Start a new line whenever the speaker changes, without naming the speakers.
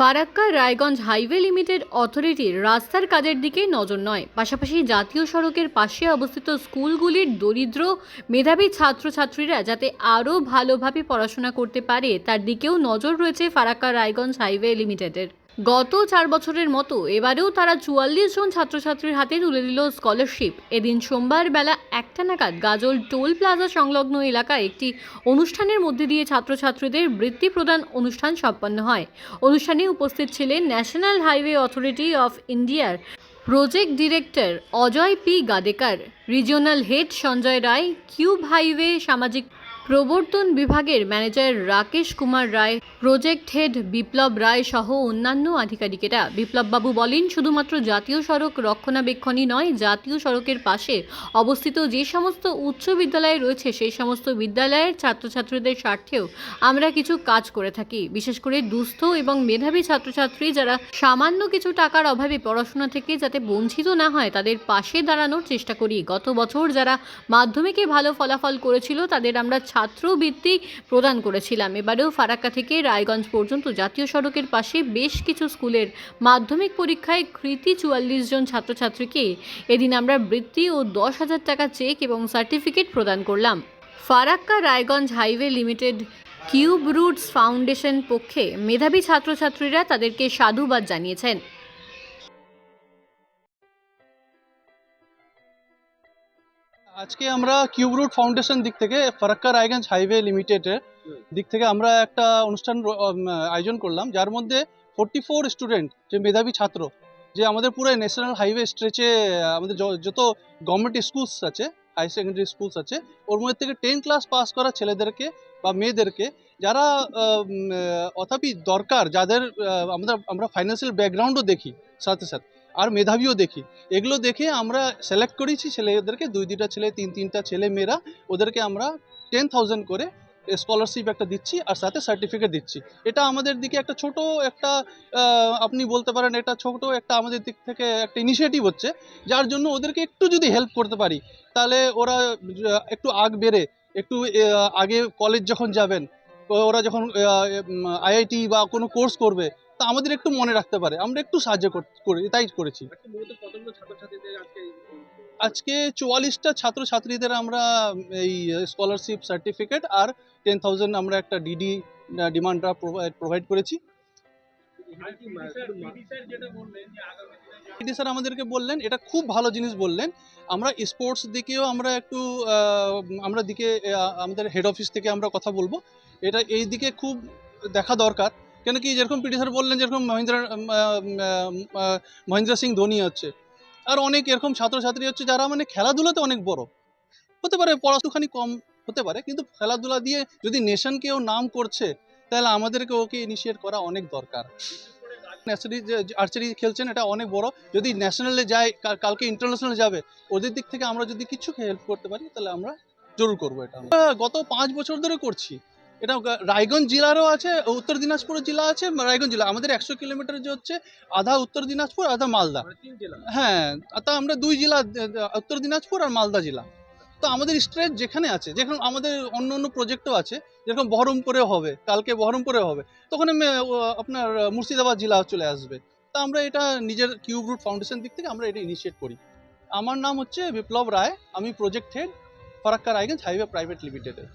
Farakka Raiganj highway limited অথরিটির রাস্তার কাজের দিকে নজর নয়। পাশাপাশি জাতীয় সড়কের পাশে অবস্থিত স্কুলগুলির দরিদ্র মেধাবী ছাত্রছাত্রীরা যাতে আরও ভালোভাবে পড়াশোনা করতে পারে, তার দিকেও নজর রয়েছে ফারাক্কা রায়গঞ্জ হাইওয়ে লিমিটেডের। গত চার বছরের মতো এবারেও তারা চুয়াল্লিশ জন ছাত্রছাত্রীর হাতে তুলে দিল স্কলারশিপ। এদিন সোমবার বেলা একটা নাগাদ গাজল টোল প্লাজা সংলগ্ন এলাকায় একটি অনুষ্ঠানের মধ্যে দিয়ে ছাত্রছাত্রীদের বৃত্তি প্রদান অনুষ্ঠান সম্পন্ন হয়। অনুষ্ঠানে উপস্থিত ছিলেন ন্যাশনাল হাইওয়ে অথরিটি অফ ইন্ডিয়ার project director Ajay P Gadekar, regional head Sanjay Roy, Cube highway সামাজিক প্রবর্তন বিভাগের manager Rakesh Kumar Roy, project head Biplab Roy সহ অন্যান্য আধিকারিকেরা বিপ্লববাবু বলেন, শুধুমাত্র জাতীয় সড়ক রক্ষণাবেক্ষণই নয়, জাতীয় সড়কের পাশে অবস্থিত যে সমস্ত উচ্চ বিদ্যালয় রয়েছে, সেই সমস্ত বিদ্যালয়ের ছাত্রছাত্রীদের স্বার্থেও আমরা কিছু কাজ করে থাকি। বিশেষ করে দুস্থ এবং মেধাবী ছাত্রছাত্রী যারা সামান্য কিছু টাকার অভাবে পড়াশোনা থেকে যাতে বঞ্চিত না হয়, তাদের পাশে দাঁড়ানোর চেষ্টা করি। গত বছর যারা মাধ্যমিকে ভালো ফলাফল করেছিল, তাদের আমরা ছাত্রবৃত্তি প্রদান করেছিলাম। এবারেও ফারাক্কা থেকে রায়গঞ্জ পর্যন্ত জাতীয় সড়কের পাশে বেশ কিছু স্কুলের মাধ্যমিক পরীক্ষায় কৃতি চুয়াল্লিশ জন ছাত্রছাত্রীকে এদিন আমরা বৃত্তি ও দশ হাজার টাকা চেক এবং সার্টিফিকেট প্রদান করলাম। Farakka Raiganj highway limited Cube roots foundation পক্ষে মেধাবী ছাত্রছাত্রীরা তাদেরকে সাধুবাদ জানিয়েছেন।
আজকে আমরা কিউব রুট ফাউন্ডেশন দিক থেকে ফারাক্কা রায়গঞ্জ হাইওয়ে লিমিটেডের দিক থেকে আমরা একটা অনুষ্ঠান আয়োজন করলাম যার মধ্যে ফোর্টি ফোর স্টুডেন্ট যে মেধাবী ছাত্র যে আমাদের পুরো ন্যাশনাল হাইওয়ে স্ট্রেচে আমাদের যত গভর্নমেন্ট স্কুলস আছে হাই সেকেন্ডারি স্কুলস আছে ওর মধ্যে থেকে টেন ক্লাস পাস করা ছেলেদেরকে বা মেয়েদেরকে যারা অথাপি দরকার যাদের আমরা আমরা ফাইন্যান্সিয়াল ব্যাকগ্রাউন্ডও দেখি সাথে সাথে। আর মেধাবীও দেখি। এগুলো দেখে আমরা সিলেক্ট করেছি ছেলেদেরকে, দুই দুইটা ছেলে, তিন তিনটা ছেলে মেয়েরা, ওদেরকে আমরা টেন থাউজেন্ড করে স্কলারশিপ একটা দিচ্ছি আর সাথে সার্টিফিকেট দিচ্ছি। এটা আমাদের দিকে একটা ছোট একটা আপনি বলতে পারেন এটা ছোট একটা আমাদের দিক থেকে একটা ইনিশিয়েটিভ হচ্ছে, যার জন্য ওদেরকে একটু যদি হেল্প করতে পারি, তাহলে ওরা একটু আগ বেড়ে, একটু আগে কলেজ যখন যাবেন, ওরা যখন আইআইটি বা কোনো কোর্স করবে তা আমাদের একটু মনে রাখতে পারে। আমরা একটু সাহায্য কর- করি তাই করেছি। আজকে চুয়াল্লিশটা ছাত্রছাত্রীদের আমরা এই স্কলারশিপ সার্টিফিকেট আর টেন থাউজেন্ড আমরা একটা ডিডি ডিমান্ড ড্রাফট প্রোভাইড করেছি। ডিডি স্যার আমাদেরকে বললেন এটা খুব ভালো জিনিস বললেন। আমরা স্পোর্টস দিকেও আমরা একটু আমরা দিকে আমাদের হেড অফিস থেকে আমরা কথা বলব। এটা এই দিকে খুব দেখা দরকার। কেন কি যেরকম পিটি স্যার বললেন, যেরকম মহেন্দ্র মহেন্দ্র সিং ধোনি হচ্ছে। আর অনেক এরকম ছাত্রছাত্রী হচ্ছে যারা মানে খেলাধুলাতে অনেক বড়। হতে পারে পড়াশুখানি কম হতে পারে, কিন্তু খেলাধুলা দিয়ে যদি নেশনকেও নাম করছে, তাহলে আমাদেরকে ওকে ইনিশিয়েট করা অনেক দরকার। ন্যাশনালি যে আর্চারি খেলছেন, এটা অনেক বড়। যদি ন্যাশনালে যায় কালকে ইন্টারন্যাশনাল যাবে, ওদের দিক থেকে আমরা যদি কিছু হেল্প করতে পারি, তাহলে আমরা জরুর করব এটা। গত পাঁচ বছর ধরে করছি। এটা রায়গঞ্জ জেলারও আছে উত্তর দিনাজপুর জেলা আছে রায়গঞ্জ জেলা। আমাদের একশো কিলোমিটার যে হচ্ছে আধা উত্তর দিনাজপুর আধা মালদা। হ্যাঁ তা আমরা দুই জেলা উত্তর দিনাজপুর আর মালদা জেলা। তো আমাদের স্ট্রেট যেখানে আছে যেখানে আমাদের অন্য অন্য প্রজেক্টও আছে যেরকম বহরমপুরেও হবে কালকে বহরমপুরে হবে। তখন আপনার মুর্শিদাবাদ জেলা চলে আসবে। তা আমরা এটা নিজের কিউব রুট ফাউন্ডেশন দিক থেকে আমরা এটা ইনিশিয়েট করি। আমার নাম হচ্ছে বিপ্লব রায় আমি project head Farakka Raiganj highway private লিমিটেডের